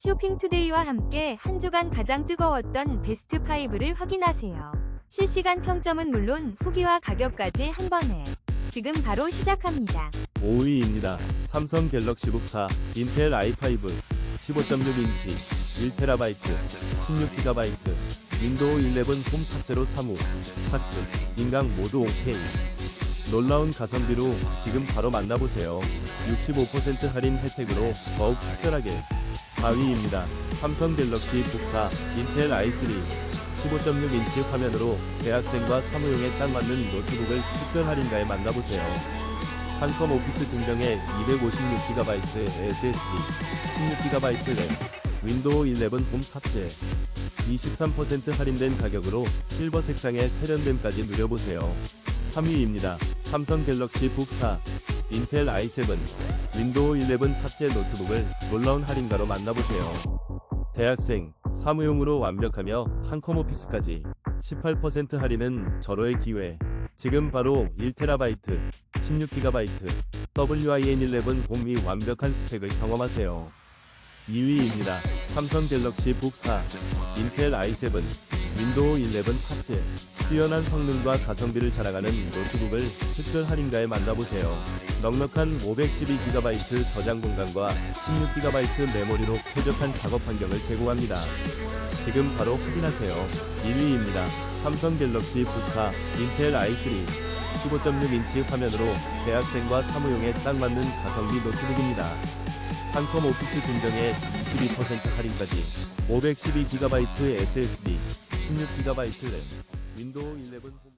쇼핑투데이와 함께 한 주간 가장 뜨거웠던 베스트 5를 확인하세요. 실시간 평점은 물론 후기와 가격까지 한 번에 지금 바로 시작합니다. 5위입니다. 삼성 갤럭시북 4 인텔 i5 15.6인치 1TB 16GB 윈도우 11홈 탑재로 사무 탁스 인강 모두 OK 놀라운 가성비로 지금 바로 만나보세요. 65% 할인 혜택으로 더욱 특별하게 4위입니다. 삼성 갤럭시 북4 인텔 i3 15.6인치 화면으로 대학생과 사무용에 딱 맞는 노트북을 특별 할인가에 만나보세요. 한컴 오피스 증정에 256GB SSD, 16GB 램, 윈도우 11 홈 탑재, 23% 할인된 가격으로 실버 색상의 세련됨까지 누려보세요. 3위입니다. 삼성 갤럭시 북4 인텔 i7 윈도우 11 탑재 노트북을 놀라운 할인가로 만나보세요. 대학생, 사무용으로 완벽하며 한컴 오피스까지 18% 할인은 절호의 기회. 지금 바로 1TB, 16GB, WIN11 홈이 완벽한 스펙을 경험하세요. 2위입니다. 삼성 갤럭시 북4 인텔 i7 윈도우 11 탑재 뛰어난 성능과 가성비를 자랑하는 노트북을 특별 할인가에 만나보세요. 넉넉한 512GB 저장 공간과 16GB 메모리로 쾌적한 작업 환경을 제공합니다. 지금 바로 확인하세요. 1위입니다. 삼성 갤럭시 북4 인텔 i3 15.6인치 화면으로 대학생과 사무용에 딱 맞는 가성비 노트북입니다. 한컴 오피스 증정에 22% 할인까지 512GB SSD 16GB 램. 윈도우 11